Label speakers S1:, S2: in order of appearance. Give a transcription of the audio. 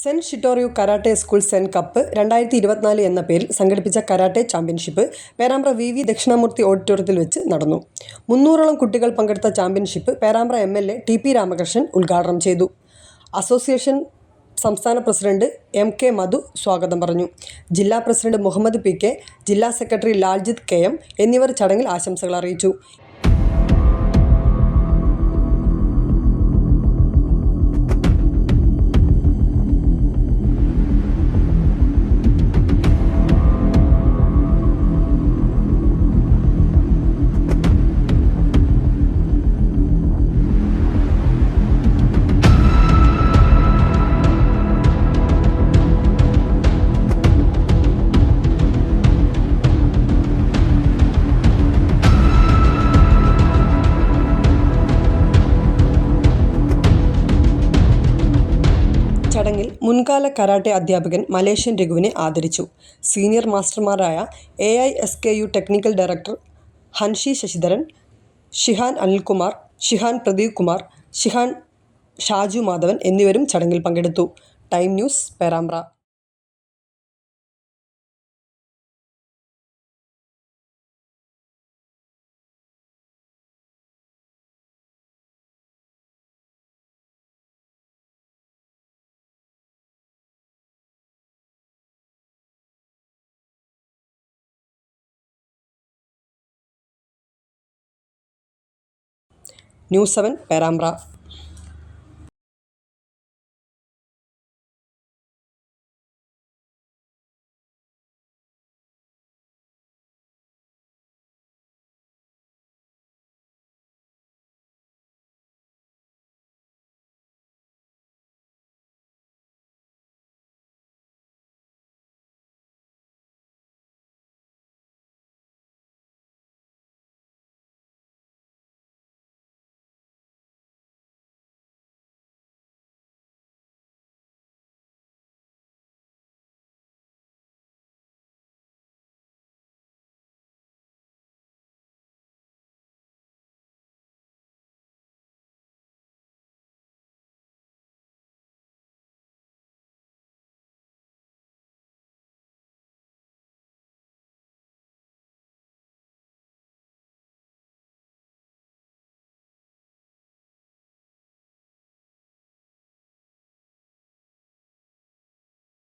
S1: Saint Shitoryu karate school Zen cup രണ്ടായിരത്തി ഇരുപത്തിനാല് എന്ന പേരിൽ സംഘടിപ്പിച്ച karate championship Perambra V V Dakshinamoorthy ഓഡിറ്റോറിയത്തിൽ വെച്ച് നടന്നു. മുന്നൂറോളം കുട്ടികൾ പങ്കെടുത്ത championship Perambra M L A T P Ramakrishnan ഉദ്ഘാടനം ചെയ്തു. അസോസിയേഷൻ സംസ്ഥാന പ്രസിഡന്റ് എം കെ മധു സ്വാഗതം പറഞ്ഞു. ജില്ലാ പ്രസിഡന്റ് മുഹമ്മദ് പി കെ ജില്ലാ സെക്രട്ടറി ലാൽജിത്ത് കെ എം എന്നിവർ ചടങ്ങിൽ ആശംസകൾ അറിയിച്ചു. ചടങ്ങിൽ മുൻകാല കരാട്ടെ അധ്യാപകൻ മലേഷ്യൻ രഘുവിനെ ആദരിച്ചു. Senior മാസ്റ്റർമാരായ A I S K U technical director hanshi Sasidharan shihan Anilkumar shihan Pradeep Kumar shihan Shaju Madhavan എന്നിവരും ചടങ്ങിൽ പങ്കെടുത്തു. Time news Perambra. News seven Perambra